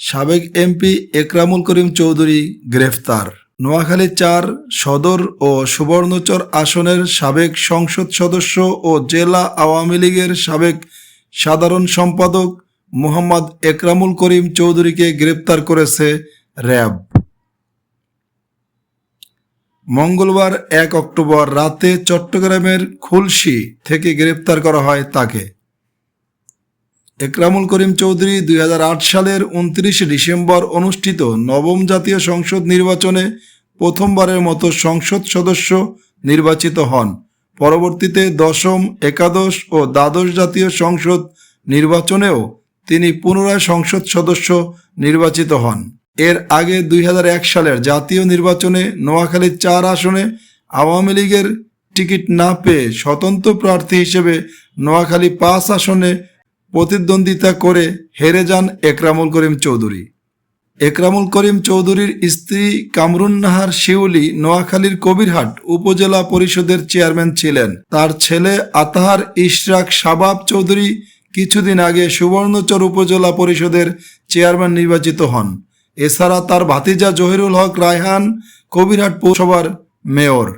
সাবেক এমপি একরামুল করিম চৌধুরী গ্রেফতার। নোয়াখালী চার সদর ও সুবর্ণচর আসনের সাবেক সংসদ সদস্য ও জেলা আওয়ামী লীগের সাবেক সাধারণ সম্পাদক মোহাম্মদ একরামুল করিম চৌধুরীকে গ্রেপ্তার করেছে র্যাব। মঙ্গলবার এক অক্টোবর রাতে চট্টগ্রামের খুলশি থেকে গ্রেপ্তার করা হয় তাকে। একরামুল করিম চৌধুরী দুই হাজার আট সালের উনত্রিশে ডিসেম্বর অনুষ্ঠিত নবম জাতীয় সংসদ নির্বাচনে প্রথমবারের মতো সংসদ সদস্য নির্বাচিত হন। পরবর্তীতে দশম, একাদশ ও দ্বাদশ জাতীয় সংসদ নির্বাচনেও তিনি পুনরায় সংসদ সদস্য নির্বাচিত হন। এর আগে দুই হাজার এক সালের জাতীয় নির্বাচনে নোয়াখালী চার আসনে আওয়ামী লীগের টিকিট না পেয়ে স্বতন্ত্র প্রার্থী হিসেবে নোয়াখালী পাঁচ আসনে প্রতিদ্বন্দ্বিতা করে হেরে যান একরামুল করিম চৌধুরী। একরামুল করিম চৌধুরীর স্ত্রী কামরুন নাহার শিউলি নোয়াখালীর কবিরহাট উপজেলা পরিষদের চেয়ারম্যান ছিলেন। তার ছেলে আতাহার ইশরাক শাবাব চৌধুরী কিছুদিন আগে সুবর্ণচর উপজেলা পরিষদের চেয়ারম্যান নির্বাচিত হন। এছাড়া তার ভাতিজা জহিরুল হক রায়হান কবিরহাট পৌরসভার মেয়র।